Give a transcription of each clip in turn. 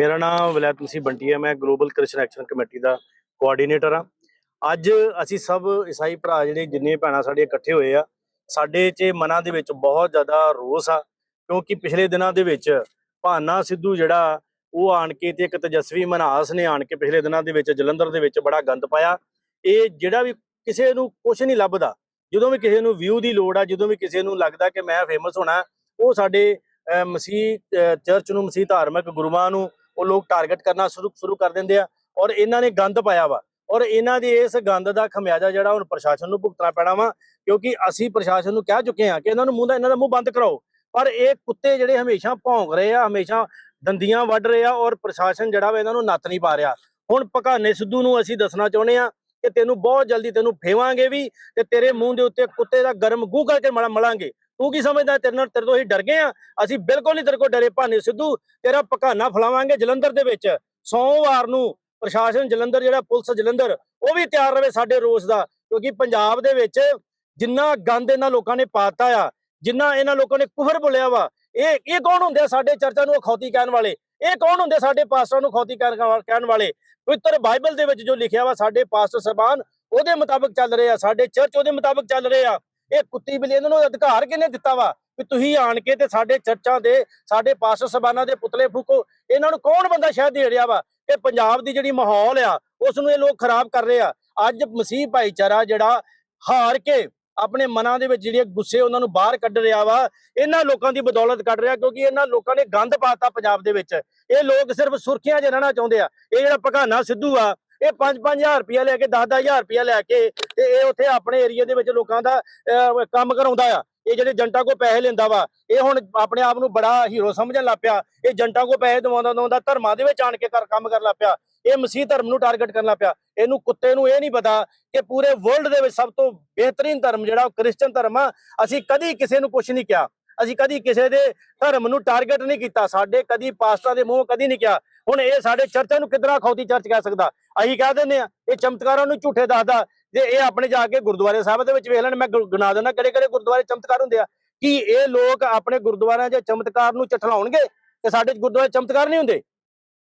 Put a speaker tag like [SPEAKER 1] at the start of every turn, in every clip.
[SPEAKER 1] ਮੇਰਾ ਨਾਮ ਵਿਲਾਇਤ ਮਸੀਹ ਬੰਟੀ ਹੈ, ਮੈਂ ਗਲੋਬਲ ਕ੍ਰਿਸ਼ਨ ਐਕਸ਼ਨ ਕਮੇਟੀ ਦਾ ਕੋਆਰਡੀਨੇਟਰ ਹਾਂ। ਅੱਜ ਅਸੀਂ ਸਭ ਈਸਾਈ ਭਰਾ ਜਿਹੜੇ ਜਿੰਨੇ ਭੈਣਾਂ ਸਾਡੇ ਇਕੱਠੇ ਹੋਏ ਆ, ਸਾਡੇ 'ਚ ਮਨਾਂ ਦੇ ਵਿੱਚ ਬਹੁਤ ਜ਼ਿਆਦਾ ਰੋਸ ਆ, ਕਿਉਂਕਿ ਪਿਛਲੇ ਦਿਨਾਂ ਦੇ ਵਿੱਚ ਭਾਨਾ ਸਿੱਧੂ ਜਿਹੜਾ, ਉਹ ਆਣ ਕੇ ਤੇ ਇੱਕ ਤੇਜਸਵੀ ਮਨਹਾਸ ਨੇ ਆਣ ਕੇ ਪਿਛਲੇ ਦਿਨਾਂ ਦੇ ਵਿੱਚ ਜਲੰਧਰ ਦੇ ਵਿੱਚ ਬੜਾ ਗੰਦ ਪਾਇਆ। ਇਹ ਜਿਹੜਾ ਵੀ ਕਿਸੇ ਨੂੰ ਕੁਝ ਨਹੀਂ ਲੱਭਦਾ, ਜਦੋਂ ਵੀ ਕਿਸੇ ਨੂੰ ਵਿਊ ਦੀ ਲੋੜ ਆ, ਜਦੋਂ ਵੀ ਕਿਸੇ ਨੂੰ ਲੱਗਦਾ ਕਿ ਮੈਂ ਫੇਮਸ ਹੋਣਾ, ਉਹ ਸਾਡੇ ਮਸੀਹ ਚਰਚ ਨੂੰ ਮਸੀਹ ਧਾਰਮਿਕ ਗੁਰੂਆਂ ਨੂੰ ਉਹ ਲੋਕ ਟਾਰਗੇਟ ਕਰਨਾ ਸ਼ੁਰੂ ਸ਼ੁਰੂ ਕਰ ਦਿੰਦੇ ਆ ਔਰ ਇਹਨਾਂ ਨੇ ਗੰਦ ਪਾਇਆ ਵਾ ਔਰ ਇਹਨਾਂ ਦੇ ਇਸ ਗੰਦ ਦਾ ਖਮਿਆਜਾ ਜਿਹੜਾ ਹੁਣ ਪ੍ਰਸ਼ਾਸਨ ਨੂੰ ਭੁਗਤਣਾ ਪੈਣਾ ਵਾ ਕਿਉਂਕਿ ਅਸੀਂ ਪ੍ਰਸ਼ਾਸਨ ਨੂੰ ਕਹਿ ਚੁੱਕੇ ਹਾਂ ਕਿ ਇਹਨਾਂ ਨੂੰ ਮੂੰਹ ਦਾ, ਇਹਨਾਂ ਦਾ ਮੂੰਹ ਬੰਦ ਕਰਾਓ। ਪਰ ਇਹ ਕੁੱਤੇ ਜਿਹੜੇ ਹਮੇਸ਼ਾ ਭੌਂਕ ਰਹੇ ਆ, ਹਮੇਸ਼ਾ ਦੰਦੀਆਂ ਵੱਢ ਰਹੇ ਆ ਔਰ ਪ੍ਰਸ਼ਾਸਨ ਜਿਹੜਾ ਵਾ ਇਹਨਾਂ ਨੂੰ ਨੱਤ ਨਹੀਂ ਪਾ ਰਿਹਾ। ਹੁਣ ਭਕਾਨੇ ਸਿੱਧੂ ਨੂੰ ਅਸੀਂ ਦੱਸਣਾ ਚਾਹੁੰਦੇ ਆ ਕਿ ਤੈਨੂੰ ਬਹੁਤ ਜਲਦੀ ਤੈਨੂੰ ਫੇਵਾਂਗੇ ਵੀ ਤੇ ਤੇਰੇ ਮੂੰਹ ਦੇ ਉੱਤੇ ਕੁੱਤੇ ਦਾ ਗਰਮ ਗੂੰ ਕਰਕੇ ਮਲ- ਮਲਾਂਗੇ। ਤੂੰ ਕੀ ਸਮਝਦਾ ਤੇਰੇ ਨਾਲ ਤੇਰੇ ਤੋਂ ਹੀ ਡਰ ਗਏ ਆ ਅਸੀਂ ਬਿਲਕੁਲ ਨਹੀਂ ਤੇਰੇ ਕੋਲ ਡਰੇ ਭਾਨੇ ਸਿੱਧੂ। ਤੇਰਾ ਪਕਾਨਾ ਫਲਾਵਾਂਗੇ ਜਲੰਧਰ ਦੇ ਵਿੱਚ। ਸੋਮਵਾਰ ਨੂੰ ਪ੍ਰਸ਼ਾਸਨ ਜਲੰਧਰ, ਜਿਹੜਾ ਪੁਲਿਸ ਜਲੰਧਰ, ਉਹ ਵੀ ਤਿਆਰ ਰਵੇ ਸਾਡੇ ਰੋਸ ਦਾ। ਕਿਉਂਕਿ ਪੰਜਾਬ ਦੇ ਵਿੱਚ ਜਿੰਨਾ ਗੰਦ ਇਹਨਾਂ ਲੋਕਾਂ ਨੇ ਪਾਤਾ ਆ, ਜਿੰਨਾ ਇਹਨਾਂ ਲੋਕਾਂ ਨੇ ਕੁਫਰ ਬੋਲਿਆ ਵਾ, ਇਹ ਇਹ ਕੌਣ ਹੁੰਦੇ ਆ ਸਾਡੇ ਚਰਚਾਂ ਨੂੰ ਅਖੌਤੀ ਕਹਿਣ ਵਾਲੇ? ਇਹ ਕੌਣ ਹੁੰਦੇ ਸਾਡੇ ਪਾਸਟਰਾਂ ਨੂੰ ਅਖੌਤੀ ਕਹਿਣ ਕਹਿਣ ਵਾਲੇ? ਪਵਿੱਤਰ ਬਾਈਬਲ ਦੇ ਵਿੱਚ ਜੋ ਲਿਖਿਆ ਵਾ, ਸਾਡੇ ਪਾਸਟਰ ਸਾਹਿਬਾਨ, ਉਹਦੇ ਮੁਤਾਬਕ ਚੱਲ ਰਹੇ ਆ, ਸਾਡੇ ਚਰਚ ਉਹਦੇ ਮੁਤਾਬਕ ਚੱਲ ਰਹੇ ਆ। ਇਹ ਕੁੱਤੀ ਬਿੱਲੀ ਇਹਨਾਂ ਨੂੰ ਅਧਿਕਾਰ ਕਿਹਨੇ ਦਿੱਤਾ ਵਾ? ਵੀ ਤੁਸੀਂ ਆਣ ਕੇ ਤੇ ਸਾਡੇ ਚਰਚਾਂ ਦੇ, ਸਾਡੇ ਪਾਸਟਰ ਸਾਹਿਬਾਨਾਂ ਦੇ ਪੁਤਲੇ ਫੂਕੋ। ਇਹਨਾਂ ਨੂੰ ਕੌਣ ਬੰਦਾ ਸ਼ਹਿ ਦੇ ਰਿਹਾ ਵਾ? ਇਹ ਪੰਜਾਬ ਦੀ ਜਿਹੜੀ ਮਾਹੌਲ ਆ ਉਸ ਨੂੰ ਇਹ ਲੋਕ ਖਰਾਬ ਕਰ ਰਹੇ ਆ। ਅੱਜ ਮਸੀਹ ਭਾਈਚਾਰਾ ਜਿਹੜਾ ਹਾਰ ਕੇ ਆਪਣੇ ਮਨਾਂ ਦੇ ਵਿੱਚ ਜਿਹੜੇ ਗੁੱਸੇ ਉਹਨਾਂ ਨੂੰ ਬਾਹਰ ਕੱਢ ਰਿਹਾ ਵਾ, ਇਹਨਾਂ ਲੋਕਾਂ ਦੀ ਬਦੌਲਤ ਕੱਢ ਰਿਹਾ ਕਿਉਂਕਿ ਇਹਨਾਂ ਲੋਕਾਂ ਨੇ ਗੰਦ ਪਾਤਾ ਪੰਜਾਬ ਦੇ ਵਿੱਚ। ਇਹ ਲੋਕ ਸਿਰਫ ਸੁਰਖੀਆਂ 'ਚ ਰਹਿਣਾ ਚਾਹੁੰਦੇ ਆ। ਇਹ ਜਿਹੜਾ ਭਗਾਨਾ ਸਿੱਧੂ ਆ ਇਹ 5-5000 ਰੁਪਇਆ ਲੈ ਕੇ 10-10000 ਰੁਪਇਆ ਲੈ ਕੇ ਤੇ ਇਹ ਉੱਥੇ ਆਪਣੇ ਏਰੀਆ ਦੇ ਵਿੱਚ ਲੋਕਾਂ ਦਾ ਕੰਮ ਕਰਾਉਂਦਾ ਆ। ਇਹ ਜਿਹੜੇ ਜੰਟਾਂ ਕੋ ਪੈਸੇ ਲੈਂਦਾ ਵਾ, ਇਹ ਹੁਣ ਆਪਣੇ ਆਪ ਨੂੰ ਬੜਾ ਹੀਰੋ ਸਮਝਣ ਲੱਗ ਪਿਆ। ਇਹ ਜੰਟਾਂ ਕੋ ਪੈਸੇ ਦਵਾਉਂਦਾ ਦਵਾਉਂਦਾ, ਧਰਮਾਂ ਦੇ ਵਿੱਚ ਆਣ ਕੇ ਕਰ ਕੰਮ ਕਰਨ ਲੱਗ ਪਿਆ। ਇਹ ਮਸੀਹ ਧਰਮ ਨੂੰ ਟਾਰਗੇਟ ਕਰਨ ਲੱਗ ਪਿਆ। ਇਹਨੂੰ ਕੁੱਤੇ ਨੂੰ ਇਹ ਨਹੀਂ ਪਤਾ ਕਿ ਪੂਰੇ ਵਰਲਡ ਦੇ ਵਿੱਚ ਸਭ ਤੋਂ ਬਿਹਤਰੀਨ ਧਰਮ ਜਿਹੜਾ ਉਹ ਕ੍ਰਿਸਚਨ ਧਰਮ ਆ। ਅਸੀਂ ਕਦੀ ਕਿਸੇ ਨੂੰ ਕੁਝ ਨਹੀਂ ਕਿਹਾ। ਅਸੀਂ ਕਦੀ ਕਿਸੇ ਦੇ ਧਰਮ ਨੂੰ ਟਾਰਗੇਟ ਨਹੀਂ ਕੀਤਾ। ਸਾਡੇ ਕਦੀ ਪਾਸਟਰਾਂ ਦੇ ਮੂੰਹ ਕਦੀ ਨਹੀਂ ਕਿਹਾ। ਹੁਣ ਇਹ ਸਾਡੇ ਚਰਚਾਂ ਨੂੰ ਕਿਦਾਂ ਖੌਤੀ ਚਰਚ ਕਹਿ ਸਕਦਾ? ਅਸੀਂ ਕਹਿ ਦਿੰਦੇ ਆ ਇਹ ਚਮਤਕਾਰਾਂ ਨੂੰ ਝੂਠੇ ਦੱਸਦਾ। ਜੇ ਇਹ ਆਪਣੇ ਜਾ ਕੇ ਗੁਰਦੁਆਰੇ ਸਾਹਿਬ ਦੇ ਵਿੱਚ ਵੇਖ ਲੈਣ, ਮੈਂ ਗੁ- ਗਿਣਾ ਦਿੰਦਾ ਕਿਹੜੇ ਕਿਹੜੇ ਗੁਰਦੁਆਰੇ ਚਮਤਕਾਰ ਹੁੰਦੇ ਆ। ਕੀ ਇਹ ਲੋਕ ਆਪਣੇ ਗੁਰਦੁਆਰਿਆਂ 'ਚ ਚਮਤਕਾਰ ਨੂੰ ਚਠਲਾਉਣਗੇ ਤੇ ਸਾਡੇ ਗੁਰਦੁਆਰੇ ਚਮਤਕਾਰ ਨਹੀਂ ਹੁੰਦੇ?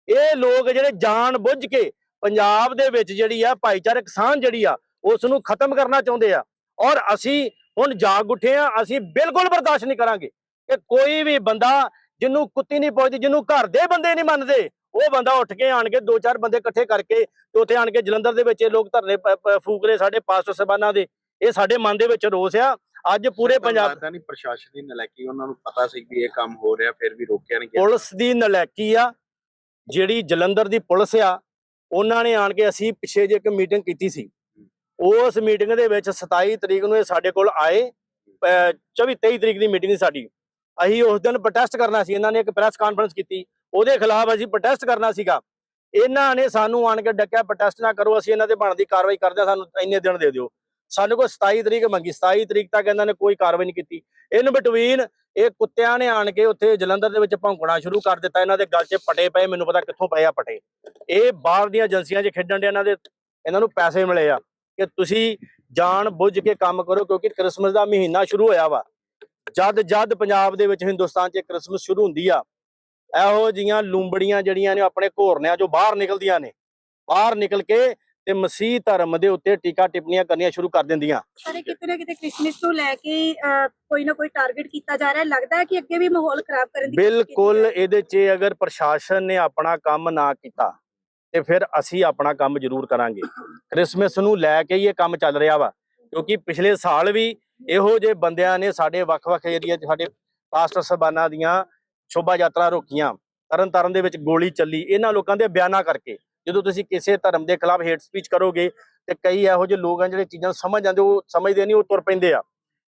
[SPEAKER 1] ਇਹ ਲੋਕ ਜਿਹੜੇ ਜਾਣ ਬੁੱਝ ਕੇ ਪੰਜਾਬ ਦੇ ਵਿੱਚ ਜਿਹੜੀ ਆ, ਭਾਈਚਾਰਕ ਸਾਂਝ ਜਿਹੜੀ ਆ ਉਸ ਨੂੰ ਖਤਮ ਕਰਨਾ ਚਾਹੁੰਦੇ ਆ। ਔਰ ਅਸੀਂ ਹੁਣ ਜਾਗ ਉੱਠੇ ਆ, ਅਸੀਂ ਬਿਲਕੁਲ ਬਰਦਾਸ਼ਤ ਨਹੀਂ ਕਰਾਂਗੇ। ਕਿ ਕੋਈ ਵੀ ਬੰਦਾ ਜਿਹਨੂੰ ਕੁੱਤੀ ਨਹੀਂ ਪਹੁੰਚਦੀ ਜਿਹਨੂੰ ਘਰ ਦੇ ਬੰਦੇ ਨਹੀਂ ਮੰਨਦੇ ਉਹ ਬੰਦਾ ਉੱਠ ਕੇ ਆਣ ਕੇ ਦੋ ਚਾਰ ਬੰਦੇ ਇਕੱਠੇ ਕਰਕੇ ਤੇ ਉੱਥੇ ਆਣ ਕੇ ਜਲੰਧਰ ਦੇ ਵਿੱਚ ਇਹ ਲੋਕ ਧਰਨੇ ਫੂਕ ਰਹੇ ਸਾਡੇ ਪਾਸਟਰ ਸਾਹਿਬਾਨਾਂ ਦੇ। ਇਹ ਸਾਡੇ ਮਨ ਦੇ ਵਿੱਚ ਰੋਸ ਆ। ਅੱਜ ਪੂਰੇ ਪੰਜਾਬ
[SPEAKER 2] ਲੱਗਦਾ ਨਹੀਂ ਪ੍ਰਸ਼ਾਸਨ ਦੀ ਨਲਾਇਕੀ ਉਹਨਾਂ ਨੂੰ ਪਤਾ ਸੀ ਵੀ ਇਹ ਕੰਮ ਹੋ ਰਿਹਾ ਫਿਰ ਵੀ ਰੋਕਿਆ ਨਹੀਂ ਗਿਆ?
[SPEAKER 1] ਪੁਲਿਸ ਦੀ ਨਲਾਇਕੀ ਆ ਜਿਹੜੀ ਜਲੰਧਰ ਦੀ ਪੁਲਿਸ ਆ ਉਹਨਾਂ ਨੇ ਆਣ ਕੇ ਅਸੀਂ ਪਿੱਛੇ ਜੇ ਇੱਕ ਮੀਟਿੰਗ ਕੀਤੀ ਸੀ। ਉਸ ਮੀਟਿੰਗ ਦੇ ਵਿੱਚ 27 ਤਰੀਕ ਨੂੰ ਇਹ ਸਾਡੇ ਕੋਲ ਆਏ। ਅਹ 24 23 ਤਰੀਕ ਦੀ ਮੀਟਿੰਗ ਸੀ ਸਾਡੀ। ਅਸੀਂ ਉਸ ਦਿਨ ਪ੍ਰੋਟੈਸਟ ਕਰਨਾ ਸੀ। ਇਹਨਾਂ ਨੇ ਇੱਕ ਪ੍ਰੈਸ ਕਾਨਫਰੰਸ ਕੀਤੀ। ਉਹਦੇ ਖਿਲਾਫ ਅਸੀਂ ਪ੍ਰੋਟੈਸਟ ਕਰਨਾ ਸੀਗਾ। ਇਹਨਾਂ ਨੇ ਸਾਨੂੰ ਆਣ ਕੇ ਡੱਕਿਆ ਪ੍ਰੋਟੈਸਟ ਨਾ ਕਰੋ ਅਸੀਂ ਇਹਨਾਂ ਤੇ ਬਣਦੀ ਕਾਰਵਾਈ ਕਰਦੇ ਹਾਂ, ਸਾਨੂੰ ਇੰਨੇ ਦਿਨ ਦੇ ਦਿਓ। ਸਾਨੂੰ ਕੋਲ 27 ਤਰੀਕ ਮੰਗੀ 27 ਤਰੀਕ ਤੱਕ ਇਹਨਾਂ ਨੇ ਕੋਈ ਕਾਰਵਾਈ ਨਹੀਂ ਕੀਤੀ। ਇਨ ਬਿਟਵੀਨ ਇਹ ਕੁੱਤਿਆਂ ਨੇ ਆਣ ਕੇ ਉੱਥੇ ਜਲੰਧਰ ਦੇ ਵਿੱਚ ਭੌਂਕਣਾ ਸ਼ੁਰੂ ਕਰ ਦਿੱਤਾ ਇਹਨਾਂ ਦੇ ਗਲ 'ਚ ਪਟੇ ਪਏ ਮੈਨੂੰ ਪਤਾ ਕਿੱਥੋਂ ਪਏ ਆ ਪਟੇ। ਇਹ ਬਾਹਰ ਦੀਆਂ ਏਜੰਸੀਆਂ 'ਚ ਖੇਡਣ ਦੇ ਇਹਨਾਂ ਦੇ ਇਹਨਾਂ ਨੂੰ ਪੈਸੇ ਮਿਲੇ ਆ ਕਿ ਤੁਸੀਂ ਜਾਣ ਬੁੱਝ ਕੇ ਕੰਮ ਕਰੋ ਕਿਉਂਕਿ ਕ੍ਰਿਸਮਸ ਦਾ ਮਹੀਨਾ ਸ਼ੁਰੂ ਹੋਇਆ ਵਾ। ਜਦ ਜਦ ਪੰਜਾਬ ਦੇ ਵਿੱਚ ਹਿੰਦੁਸਤਾਨ 'ਚ ਕ੍ਰਿਸਮਸ ਸ਼ੁਰੂ ਹੁੰਦੀ ਆ ਇਹੋ ਜੀਆਂ ਲੂੰਬੜੀਆਂ ਜਿਹੜੀਆਂ ਨੇ ਆਪਣੇ ਘੋਰਨਿਆਂ 'ਚੋਂ ਬਾਹਰ ਨਿਕਲਦੀਆਂ ਨੇ। ਬਾਹਰ ਨਿਕਲ ਕੇ ਤੇ ਮਸੀਹ ਧਰਮ ਦੇ ਉੱਤੇ ਟੀਕਾ ਟਿੱਪਣੀਆਂ ਕਰਨੀਆਂ ਸ਼ੁਰੂ ਕਰ ਦਿੰਦੀਆਂ।
[SPEAKER 3] ਸਾਰੇ ਕਿਤੇ ਨਾ ਕਿਤੇ ਕ੍ਰਿਸਮਸ ਨੂੰ ਲੈ ਕੇ ਕੋਈ ਨਾ ਕੋਈ ਟਾਰਗੇਟ ਕੀਤਾ ਜਾ ਰਿਹਾ। ਲੱਗਦਾ ਹੈ ਕਿ ਅੱਗੇ ਵੀ ਮਾਹੌਲ ਖਰਾਬ ਕਰਨ ਦੀ
[SPEAKER 1] ਬਿਲਕੁਲ
[SPEAKER 3] ਜਾ
[SPEAKER 1] ਇਹਦੇ 'ਚ ਅਗਰ ਪ੍ਰਸ਼ਾਸਨ ਨੇ ਆਪਣਾ ਕੰਮ ਨਾ ਕੀਤਾ ਤੇ ਫਿਰ ਅਸੀਂ ਆਪਣਾ ਕੰਮ ਜ਼ਰੂਰ ਕਰਾਂਗੇ। ਕ੍ਰਿਸਮਸ ਨੂੰ ਲੈ ਕੇ ਹੀ ਇਹ ਕੰਮ ਚੱਲ ਰਿਹਾ ਵਾ ਕਿਉਂਕਿ ਪਿਛਲੇ ਸਾਲ ਵੀ ਇਹੋ ਜਿਹੇ ਬੰਦਿਆਂ ਨੇ ਸਾਡੇ ਵੱਖ-ਵੱਖ ਏਰੀਆ 'ਚ ਸਾਡੇ ਪਾਸਟਰ ਸਬਾਨਾ ਦੀਆਂ ਸ਼ੋਭਾ ਯਾਤਰਾ ਰੋਕੀਆਂ ਤਰਨ ਤਾਰਨ ਦੇ ਵਿੱਚ ਗੋਲੀ ਚੱਲੀ, ਇਹਨਾਂ ਲੋਕਾਂ ਦੇ ਬਿਆਨਾਂ ਕਰਕੇ। ਜਦੋਂ ਤੁਸੀਂ ਕਿਸੇ ਧਰਮ ਦੇ ਖਿਲਾਫ ਹੇਟ ਸਪੀਚ ਕਰੋਗੇ ਤੇ ਕਈ ਇਹੋ ਜਿਹੇ ਲੋਕ ਆ ਜਿਹੜੇ ਚੀਜ਼ਾਂ ਸਮਝ ਜਾਂਦੇ, ਉਹ ਸਮਝਦੇ ਨਹੀਂ, ਉਹ ਤੁਰ ਪੈਂਦੇ ਆ।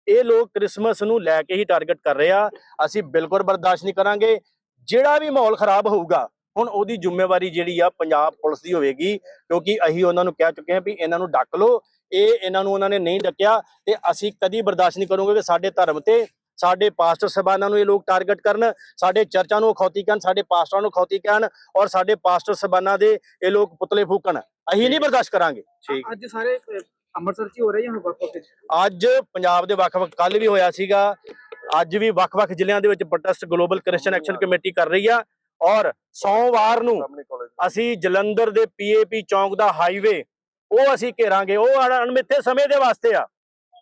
[SPEAKER 1] ਇਹ ਲੋਕ ਕ੍ਰਿਸਮਸ ਨੂੰ ਲੈ ਕੇ ਹੀ ਟਾਰਗੇਟ ਕਰ ਰਹੇ ਆ। ਅਸੀਂ ਬਿਲਕੁਲ ਬਰਦਾਸ਼ਤ ਨਹੀਂ ਕਰਾਂਗੇ। ਜਿਹੜਾ ਵੀ ਮਾਹੌਲ ਖਰਾਬ ਹੋਊਗਾ, ਹੁਣ ਉਹਦੀ ਜ਼ਿੰਮੇਵਾਰੀ ਜਿਹੜੀ ਆ ਪੰਜਾਬ ਪੁਲਿਸ ਦੀ ਹੋਵੇਗੀ, ਕਿਉਂਕਿ ਅਸੀਂ ਉਹਨਾਂ ਨੂੰ ਕਹਿ ਚੁੱਕੇ ਹਾਂ ਵੀ ਇਹਨਾਂ ਨੂੰ ਡੱਕ ਲਓ। ਇਹ ਇਹਨਾਂ ਨੂੰ ਉਹਨਾਂ ਨੇ ਨਹੀਂ ਡੱਕਿਆ ਤੇ ਅਸੀਂ ਕਦੀ ਬਰਦਾਸ਼ਤ ਨਹੀਂ ਕਰੂਗੇ ਕਿ ਸਾਡੇ ਧਰਮ ਤੇ ਸਾਡੇ ਪਾਸਟਰ ਸਬਾਨਾਂ ਨੂੰ ਇਹ ਲੋਕ ਟਾਰਗੇਟ ਕਰਨ ਸਾਡੇ ਚਰਚਾਂ ਨੂੰ ਖੌਤੀ ਕਰਨ ਸਾਡੇ ਪਾਸਟਰਾਂ ਨੂੰ ਖੌਤੀ ਕਰਨ ਔਰ ਸਾਡੇ ਪਾਸਟਰ ਸਬਾਨਾਂ ਦੇ ਇਹ ਲੋਕ ਪੁਤਲੇ ਫੂਕਣ। ਅਸੀਂ ਨਹੀਂ ਬਰਦਾਸ਼ਤ ਕਰਾਂਗੇ।
[SPEAKER 2] ਠੀਕ।
[SPEAKER 4] ਅੱਜ ਸਾਰੇ ਅੰਮ੍ਰਿਤਸਰ ਚ ਹੀ ਹੋ ਰਹੇ ਜਾਂ ਹੁਣ ਵੱਖ ਵੱਖ
[SPEAKER 1] ਅੱਜ ਪੰਜਾਬ ਦੇ ਵੱਖ-ਵੱਖ ਕੱਲ ਵੀ ਹੋਇਆ ਸੀਗਾ। ਅੱਜ ਵੀ ਵੱਖ-ਵੱਖ ਜ਼ਿਲ੍ਹਿਆਂ ਦੇ ਵਿੱਚ protest global Christian action committee ਕਰ ਰਹੀ ਆ ਔਰ ਸੋਮਵਾਰ ਨੂੰ ਅਸੀਂ ਜਲੰਧਰ ਦੇ ਪੀਏਪੀ ਚੌਂਕ ਦਾ ਹਾਈਵੇ ਉਹ ਅਸੀਂ ਘੇਰਾਂਗੇ। ਉਹ ਅਣ- ਅਣਮਿੱਥੇ ਸਮੇਂ ਦੇ ਵਾਸਤੇ ਆ।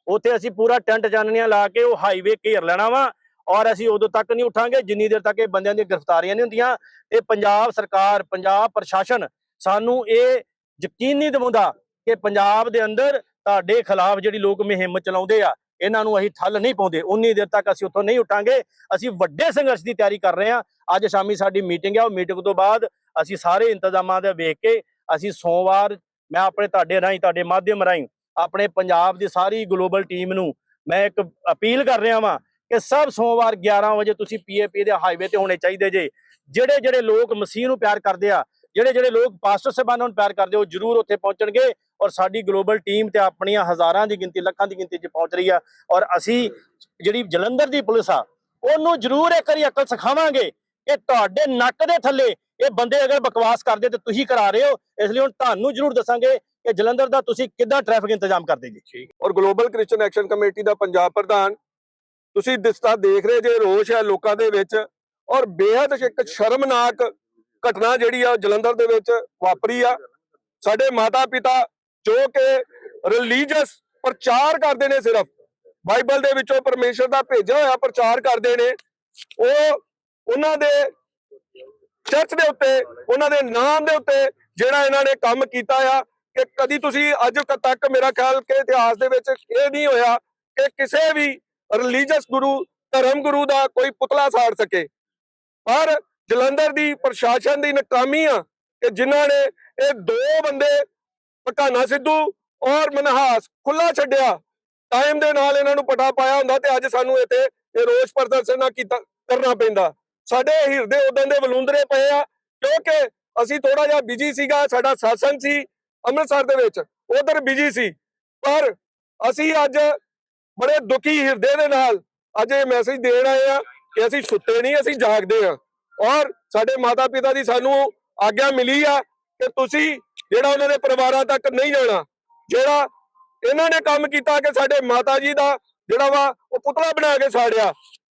[SPEAKER 1] ਉੱਥੇ ਅਸੀਂ ਪੂਰਾ ਟੈਂਟ ਚਾਨਣੀਆਂ ਲਾ ਕੇ ਉਹ ਹਾਈਵੇ ਘੇਰ ਲੈਣਾ ਵਾ ਔਰ ਅਸੀਂ ਉਦੋਂ ਤੱਕ ਨਹੀਂ ਉਠਾਂਗੇ, ਜਿੰਨੀ ਦੇਰ ਤੱਕ ਇਹ ਬੰਦਿਆਂ ਦੀਆਂ ਗ੍ਰਿਫਤਾਰੀਆਂ ਨਹੀਂ ਹੁੰਦੀਆਂ। ਤੇ ਪੰਜਾਬ ਸਰਕਾਰ, ਪੰਜਾਬ ਪ੍ਰਸ਼ਾਸਨ ਸਾਨੂੰ ਇਹ ਯਕੀਨੀ ਦਿਵਾਉਂਦਾ ਕਿ ਪੰਜਾਬ ਦੇ ਅੰਦਰ ਤੁਹਾਡੇ ਖਿਲਾਫ ਜਿਹੜੀ ਲੋਕ ਮੁਹਿੰਮ ਚਲਾਉਂਦੇ ਆ, ਇਹਨਾਂ ਨੂੰ ਅਸੀਂ ਠੱਲ ਨਹੀਂ ਪਾਉਂਦੇ। ਉਨੀ ਦੇਰ ਤੱਕ ਅਸੀਂ ਉੱਥੋਂ ਨਹੀਂ ਉਠਾਂਗੇ। ਅਸੀਂ ਵੱਡੇ ਸੰਘਰਸ਼ ਦੀ ਤਿਆਰੀ ਕਰ ਰਹੇ ਹਾਂ। ਅੱਜ ਸ਼ਾਮੀ ਸਾਡੀ ਮੀਟਿੰਗ ਹੈ ਉਹ ਮੀਟਿੰਗ ਤੋਂ ਬਾਅਦ ਅਸੀਂ ਸਾਰੇ ਇੰਤਜ਼ਾਮਾਂ ਦੇ ਵੇਖ ਕੇ ਅਸੀਂ ਸੋਮਵਾਰ ਮੈਂ ਆਪਣੇ ਤੁਹਾਡੇ ਰਾਹੀਂ, ਤੁਹਾਡੇ ਮਾਧਿਅਮ ਰਾਹੀਂ ਆਪਣੇ ਪੰਜਾਬ ਦੀ ਸਾਰੀ ਗਲੋਬਲ ਟੀਮ ਨੂੰ ਮੈਂ ਇੱਕ ਅਪੀਲ ਕਰ ਰਿਹਾ ਵਾਂ ਕਿ ਸਭ ਸੋਮਵਾਰ 11 ਵਜੇ ਤੁਸੀਂ ਪੀਏਪੀ ਦੇ ਹਾਈਵੇ ਤੇ ਹੋਣੇ ਚਾਹੀਦੇ ਜੇ। ਜਿਹੜੇ ਜਿਹੜੇ ਲੋਕ ਮਸੀਹ ਨੂੰ ਪਿਆਰ ਕਰਦੇ ਆ, ਜਿਹੜੇ ਜਿਹੜੇ ਲੋਕ ਪਾਸਟਰ ਸਾਹਿਬਾਨਾਂ ਨੂੰ ਪਿਆਰ ਕਰਦੇ ਉਹ ਜਰੂਰ ਉੱਥੇ ਪਹੁੰਚਣਗੇ ਔਰ ਸਾਡੀ ਗਲੋਬਲ ਟੀਮ ਤੇ ਆਪਣੀਆਂ ਹਜ਼ਾਰਾਂ ਦੀ ਗਿਣਤੀ, ਲੱਖਾਂ ਦੀ ਗਿਣਤੀ 'ਚ ਪਹੁੰਚ ਰਹੀ ਆ ਔਰ ਅਸੀਂ ਜਿਹੜੀ ਜਲੰਧਰ ਦੀ ਪੁਲਿਸ ਆ, ਉਹਨੂੰ ਜਰੂਰ ਇੱਕ ਵਾਰੀ ਅਕਲ ਸਿਖਾਵਾਂਗੇ ਕਿ ਤੁਹਾਡੇ ਨੱਕ ਦੇ ਥੱਲੇ ਇਹ ਬੰਦੇ ਅਗਰ ਬਕਵਾਸ ਕਰਦੇ ਤੇ ਤੁਸੀਂ ਕਰਾ ਰਹੇ ਹੋ, ਇਸ ਲਈ ਹੁਣ ਤੁਹਾਨੂੰ ਜਰੂਰ ਦੱਸਾਂਗੇ ਕਿ ਜਲੰਧਰ ਦਾ ਤੁਸੀਂ ਕਿੱਦਾਂ ਟ੍ਰੈਫਿਕ ਇੰਤਜ਼ਾਮ ਕਰਦੇ ਜੀ?
[SPEAKER 5] ਔਰ ਗਲੋਬਲ ਕ੍ਰਿਸਚੀਅਨ ਐਕਸ਼ਨ ਕਮੇਟੀ ਦਾ ਪੰਜਾਬ ਪ੍ਰਧਾਨ, ਤੁਸੀਂ ਦਿਸਤਾ ਦੇਖ ਰਹੇ ਜੇ ਰੋਸ਼ ਹੈ ਲੋਕਾਂ ਦੇ ਵਿੱਚ ਔਰ ਬੇहद ਇੱਕ ਸ਼ਰਮਨਾਕ ਘਟਨਾ ਜਿਹੜੀ ਆ ਜਲੰਧਰ ਦੇ ਵਿੱਚ ਵਾਪਰੀ ਆ। ਸਾਡੇ ਮਾਤਾ ਪਿਤਾ ਜੋ ਕਿ ਰਿਲੀਜੀਅਸ ਪ੍ਰਚਾਰ ਕਰਦੇ ਨੇ ਸਿਰਫ, ਬਾਈਬਲ ਦੇ ਵਿੱਚੋਂ ਪਰਮੇਸ਼ਰ ਦਾ ਭੇਜਿਆ ਹੋਇਆ ਪ੍ਰਚਾਰ ਕਰਦੇ ਨੇ, ਉਹ ਉਹਨਾਂ ਦੇ ਚਰਚ ਦੇ ਉੱਤੇ, ਉਹਨਾਂ ਦੇ ਨਾਮ ਦੇ ਉੱਤੇ ਜਿਹੜਾ ਇਹਨਾਂ ਨੇ ਕੰਮ ਕੀਤਾ ਆ ਕਿ ਕਦੀ ਤੁਸੀਂ ਅੱਜ ਤੱਕ ਮੇਰਾ ਖਿਆਲ ਕਿ ਇਤਿਹਾਸ ਦੇ ਵਿੱਚ ਇਹ ਨਹੀਂ ਹੋਇਆ ਕਿ ਕਿਸੇ ਵੀ ਰਿਲੀਜੀਅਸ ਗੁਰੂ, ਧਰਮ ਗੁਰੂ ਦਾ ਕੋਈ ਪੁਤਲਾ ਸਾੜ ਸਕੇ। ਪਰ ਜਲੰਧਰ ਦੀ ਪ੍ਰਸ਼ਾਸਨ ਦੀ ਨਾਕਾਮੀ ਆ ਕਿ ਜਿਨ੍ਹਾਂ ਨੇ ਇਹ ਦੋ ਬੰਦੇ ਪਟਾਨਾ ਸਿੱਧੂ ਔਰ ਮਨਹਾਸ ਖੁੱਲਾ ਛੱਡਿਆ। ਟਾਈਮ ਦੇ ਨਾਲ ਇਹਨਾਂ ਨੂੰ ਪਟਾ ਪਾਇਆ ਹੁੰਦਾ ਤੇ ਅੱਜ ਸਾਨੂੰ ਇੱਥੇ ਇਹ ਰੋਸ ਪ੍ਰਦਰਸ਼ਨ ਨਾ ਕੀਤਾ, ਕਰਨਾ ਪੈਂਦਾ। ਸਾਡੇ ਹਿਰਦੇ ਉਦੋਂ ਦੇ ਵਲੂੰਦਰੇ ਪਏ ਆ ਕਿਉਂਕਿ ਅਸੀਂ ਥੋੜਾ ਜਿਹਾ ਬਿਜ਼ੀ ਸੀਗਾ, ਸਾਡਾ ਸਾਸਨ ਸੀ ਅੰਮ੍ਰਿਤਸਰ ਦੇ ਵਿੱਚ। ਉਧਰ ਬਿਜ਼ੀ ਸੀ। ਪਰ ਅਸੀਂ ਅੱਜ ਬੜੇ ਦੁਖੀ ਹਿਰਦੇ ਦੇ ਨਾਲ ਅੱਜ ਇਹ ਮੈਸੇਜ ਦੇਣ ਆਏ ਆ ਕਿ ਅਸੀਂ ਸੁੱਤੇ ਨਹੀਂ, ਅਸੀਂ ਜਾਗਦੇ ਆ ਔਰ ਸਾਡੇ ਮਾਤਾ ਪਿਤਾ ਦੀ ਸਾਨੂੰ ਆਗਿਆ ਮਿਲੀ ਆ ਕਿ ਤੁਸੀਂ ਜਿਹੜਾ ਉਹਨਾਂ ਦੇ ਪਰਿਵਾਰਾਂ ਤੱਕ ਨਹੀਂ ਜਾਣਾ, ਜਿਹੜਾ ਇਹਨਾਂ ਨੇ ਕੰਮ ਕੀਤਾ ਕਿ ਸਾਡੇ ਮਾਤਾ ਜੀ ਦਾ ਜਿਹੜਾ ਵਾ ਉਹ ਪੁਤਲਾ ਬਣਾ ਕੇ ਸਾੜਿਆ।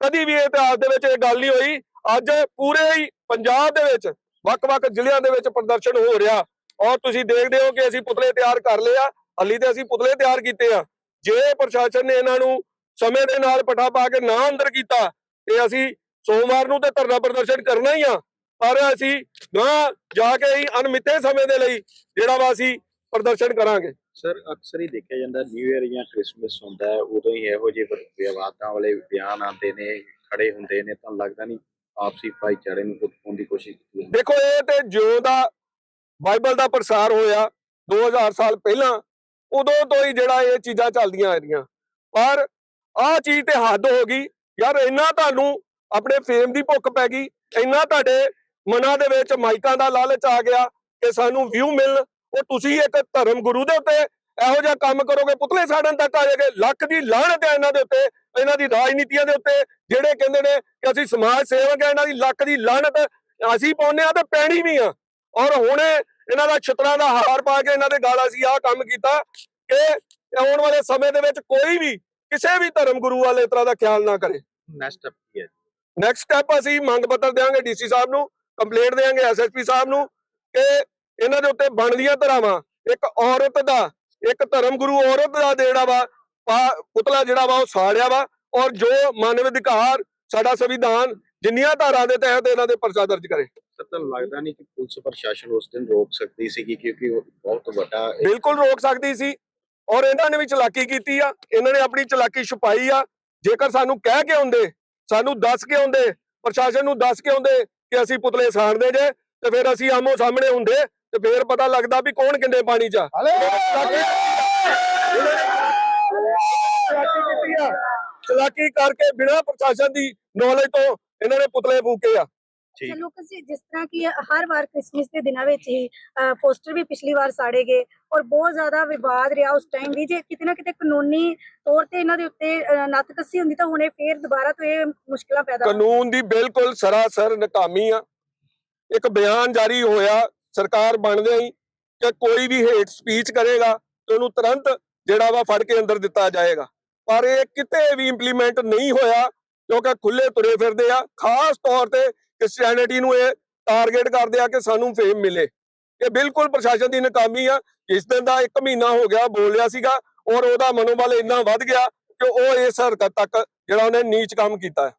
[SPEAKER 5] ਕਦੀ ਵੀ ਇਤਿਹਾਸ ਦੇ ਵਿੱਚ ਇਹ ਗੱਲ ਨਹੀਂ ਹੋਈ। ਅੱਜ ਪੂਰੇ ਹੀ ਪੰਜਾਬ ਦੇ ਵਿੱਚ ਵੱਖ-ਵੱਖ ਜ਼ਿਲ੍ਹਿਆਂ ਦੇ ਵਿੱਚ ਪ੍ਰਦਰਸ਼ਨ ਹੋ ਰਿਹਾ। ਔਰ ਤੁਸੀਂ ਦੇਖਦੇ ਹੋ ਕਿ ਅਸੀਂ ਪੁਤਲੇ ਤਿਆਰ ਕਰ ਲਏ ਆ ਹਲੀ ਤੇ ਅਸੀਂ ਪੁਤਲੇ ਤਿਆਰ ਕੀਤੇ ਆ। ਜੇ ਪ੍ਰਸ਼ਾਸਨ ਨੇ ਇਹਨਾਂ ਨੂੰ ਸਮੇਂ ਦੇ ਨਾਲ ਪਟਾ ਪਾ ਕੇ ਨਾ ਅੰਦਰ ਕੀਤਾ ਤੇ ਅਸੀਂ ਸੋਮਵਾਰ ਨੂੰ ਤੇ ਧਰਨਾ ਪ੍ਰਦਰਸ਼ਨ ਕਰਨਾ ਹੀ ਆ। ਪਰ ਅਸੀਂ ਨਾ ਜਾ ਕੇ ਹੀ ਅਨਮਿੱਥੇ ਸਮੇਂ ਦੇ ਲਈ ਜਿਹੜਾ ਵਾ ਅਸੀਂ ਪ੍ਰਦਰਸ਼ਨ ਕਰਾਂਗੇ।
[SPEAKER 2] ਸਰ ਅਕਸਰ ਹੀ ਦੇਖਿਆ ਜਾਂਦਾ ਨਿਊ ਇਅਰ ਜਾਂ ਕ੍ਰਿਸਮਸ ਹੁੰਦਾ ਹੈ ਉਦੋਂ ਹੀ ਇਹੋ ਜਿਹੇ ਵਿਵਾਦਾਂ ਵਾਲੇ ਬਿਆਨ ਆਉਂਦੇ ਨੇ ਖੜੇ ਹੁੰਦੇ ਨੇ ਤਾਂ ਲੱਗਦਾ ਨਹੀਂ ਆਪਸੀ ਭਾਈਚਾਰੇ ਨੂੰ ਦੀ ਕੋਸ਼ਿਸ਼ ਕੀਤੀ
[SPEAKER 5] ਦੇਖੋ ਇਹ ਤੇ ਜਿਉਂ ਦਾ ਬਾਈਬਲ ਦਾ ਪ੍ਰਸਾਰ ਹੋਇਆ 2000 ਸਾਲ ਪਹਿਲਾਂ, ਉਦੋਂ ਤੋਂ ਹੀ ਜਿਹੜਾ ਇਹ ਚੀਜ਼ਾਂ ਚੱਲਦੀਆਂ ਆ ਰਹੀਆਂ। ਪਰ ਆਹ ਚੀਜ਼ ਤੇ ਹੱਦ ਹੋ ਗਈ, ਯਾਰ ਇੰਨਾ ਤੁਹਾਨੂੰ ਆਪਣੇ ਫੇਮ ਦੀ ਭੁੱਖ ਪੈ ਗਈ, ਇੰਨਾ ਤੁਹਾਡੇ ਮਨਾਂ ਦੇ ਵਿੱਚ ਮਾਈਕਾਂ ਦਾ ਲਾਲਚ ਆ ਗਿਆ ਕਿ ਸਾਨੂੰ ਵਿਊ ਮਿਲ, ਉਹ ਤੁਸੀਂ ਇੱਕ ਧਰਮ ਗੁਰੂ ਦੇ ਉੱਤੇ ਇਹੋ ਜਿਹਾ ਕੰਮ ਕਰੋਗੇ, ਪੁਤਲੇ ਸਾੜਨ ਤੱਕ ਆ ਜਾਗੇ ਲੱਖ ਦੀ ਲਾਹਣਤ ਹੈ ਇਹਨਾਂ ਦੇ ਉੱਤੇ, ਇਹਨਾਂ ਦੀ ਰਾਜਨੀਤੀਆਂ ਦੇ ਉੱਤੇ, ਜਿਹੜੇ ਕਹਿੰਦੇ ਨੇ ਕਿ ਅਸੀਂ ਸਮਾਜ ਸੇਵਕ ਆ, ਇਹਨਾਂ ਦੀ ਲੱਖ ਦੀ ਲਾਹਣਤ ਅਸੀਂ ਪਾਉਂਦੇ ਆ ਤੇ ਪੈਣੀ ਵੀ ਆ। ਔਰ ਹੁਣ ਇਹਨਾਂ ਦਾ ਛਤਰਾਂ ਦਾ ਹਾਰ ਪਾ ਕੇ ਇਹਨਾਂ ਦੇ ਗਾਲ ਅਸੀਂ ਆਹ ਕੰਮ ਕੀਤਾ ਕਿ ਆਉਣ ਵਾਲੇ ਸਮੇਂ ਦੇ ਵਿੱਚ ਕੋਈ ਵੀ ਕਿਸੇ ਵੀ ਧਰਮ ਗੁਰੂ ਵਾਲੇ ਤਰ੍ਹਾਂ ਦਾ ਖਿਆਲ ਨਾ ਕਰੇ।
[SPEAKER 2] ਨੈਕਸਟ ਅਪ ਕੀ ਹੈ
[SPEAKER 5] ਨੈਕਸਟ ਸਟੈਪ ਅਸੀਂ ਮੰਗ ਪੱਤਰ ਦੇਵਾਂਗੇ ਡੀਸੀ ਸਾਹਿਬ ਨੂੰ ਕੰਪਲੇਂਟ ਦੇਵਾਂਗੇ ਐਸਐਸਪੀ ਸਾਹਿਬ ਨੂੰ ਕਿ ਇਹਨਾਂ ਦੇ ਉੱਤੇ ਬਣਦੀਆਂ ਧਰਾਵਾਂ ਇੱਕ ਔਰਤ ਦਾ ਇੱਕ ਧਰਮ ਗੁਰੂ ਔਰਤ ਦਾ ਜਿਹੜਾ ਵਾ ਪੁਤਲਾ ਜਿਹੜਾ ਵਾ ਉਹ ਸਾੜਿਆ ਵਾ ਔਰ ਜੋ ਮਾਨਵ ਅਧਿਕਾਰ ਸਾਡਾ ਸੰਵਿਧਾਨ ਜਿੰਨੀਆਂ ਧਾਰਾਂ ਦੇ ਤਹਿਤ ਇਹਨਾਂ ਦੇ ਪਰਚਾ ਦਰਜ ਕਰੇ।
[SPEAKER 2] ਸਰ ਤੁਹਾਨੂੰ ਲੱਗਦਾ ਨਹੀਂ ਕਿ ਪੁਲਿਸ ਪ੍ਰਸ਼ਾਸਨ ਉਸ ਦਿਨ ਰੋਕ ਸਕਦੀ ਸੀਗੀ ਕਿਉਂਕਿ ਉਹ ਬਹੁਤ ਵੱਡਾ
[SPEAKER 5] ਬਿਲਕੁਲ ਰੋਕ ਸਕਦੀ ਸੀ। ਔਰ ਇਹਨਾਂ ਨੇ ਵੀ ਚਲਾਕੀ ਕੀਤੀ ਆ। ਇਹਨਾਂ ਨੇ ਆਪਣੀ ਚਲਾਕੀ ਛੁਪਾਈ ਆ। ਜੇਕਰ ਸਾਨੂੰ ਕਹਿ ਕੇ ਹੁੰਦੇ ਸਾਨੂੰ ਦੱਸ ਕੇ ਹੁੰਦੇ ਪ੍ਰਸ਼ਾਸਨ ਨੂੰ ਦੱਸ ਕੇ ਹੁੰਦੇ ਕਿ ਅਸੀਂ ਪੁਤਲੇ ਸਾੜਦੇ ਜੇ ਤੇ ਫਿਰ ਅਸੀਂ ਆਮੋ ਸਾਹਮਣੇ ਹੁੰਦੇ ਤੇ ਫਿਰ ਪਤਾ ਲੱਗਦਾ ਵੀ ਕੌਣ ਕਿੰਨੇ ਪਾਣੀ 'ਚ ਆ। ਚਲਾਕੀ ਕੀਤੀ ਆ। ਚਲਾਕੀ ਕਰਕੇ ਬਿਨਾਂ ਪ੍ਰਸ਼ਾਸਨ ਦੀ ਨੌਲੇਜ ਤੋਂ ਇਹਨਾਂ ਨੇ ਪੁਤਲੇ ਫੂਕੇ ਆ।
[SPEAKER 3] ਚਲੋ ਕਿਸੇ ਜਿਸ ਤਰ੍ਹਾਂ ਕਿ ਹਰ ਵਾਰ ਕ੍ਰਿਸਮਸ ਦੇ ਦਿਨਾਂ ਵਿੱਚ ਹੀ ਪੋਸਟਰ ਵੀ ਪਿਛਲੀ ਵਾਰ ਸਾੜੇ ਗਏ ਔਰ ਬਹੁਤ ਜ਼ਿਆਦਾ ਵਿਵਾਦ ਰਿਹਾ ਉਸ ਟਾਈਮ ਵੀ। ਜੇ ਕਿਤੇ ਨਾ ਕਿਤੇ ਕਾਨੂੰਨੀ ਤੌਰ ਤੇ ਇਹਨਾਂ ਦੇ ਉੱਤੇ ਨੱਥ ਕੱਸੀ ਹੁੰਦੀ ਤਾਂ ਹੁਣੇ ਫੇਰ ਦੁਬਾਰਾ ਤੋਂ ਇਹ ਮੁਸ਼ਕਲਾਂ ਪੈਦਾ।
[SPEAKER 5] ਕਾਨੂੰਨ ਦੀ ਬਿਲਕੁਲ ਸਰਾਸਰ ਨਾਕਾਮੀ ਆ। ਇੱਕ ਬਿਆਨ ਜਾਰੀ ਹੋਇਆ ਸਰਕਾਰ ਬਣਦੇ ਹੀ ਕਿ ਕੋਈ ਵੀ ਹੇਟ ਸਪੀਚ ਕਰੇਗਾ ਤੇ ਉਹਨੂੰ ਤੁਰੰਤ ਜਿਹੜਾ ਵਾ ਫੜ ਕੇ ਅੰਦਰ ਦਿੱਤਾ ਜਾਏਗਾ। ਪਰ ਇਹ ਕਿਤੇ ਵੀ ਇੰਪਲੀਮੈਂਟ ਨਹੀਂ ਹੋਇਆ ਕਿਉਂਕਿ ਖੁੱਲੇ ਤੁਰੇ ਫਿਰਦੇ ਆ। ਖਾਸ ਤੌਰ ਤੇ ਕ੍ਰਿਸਚੀਅਨਿਟੀ ਨੂੰ ਇਹ ਟਾਰਗੇਟ ਕਰਦੇ ਆ ਕਿ ਸਾਨੂੰ ਫੇਮ ਮਿਲੇ। ਇਹ ਬਿਲਕੁਲ ਪ੍ਰਸ਼ਾਸਨ ਦੀ ਨਾਕਾਮੀ ਆ। ਇਸ ਦਿਨ ਦਾ 1 ਮਹੀਨਾ ਹੋ ਗਿਆ ਬੋਲਿਆ ਸੀਗਾ ਔਰ ਉਹਦਾ ਮਨੋਬਲ ਇੰਨਾ ਵੱਧ ਗਿਆ ਕਿ ਉਹ ਇਸ ਹਰਕਤ ਤੱਕ ਜਿਹੜਾ ਉਹਨੇ ਨੀਚ ਕੰਮ ਕੀਤਾ।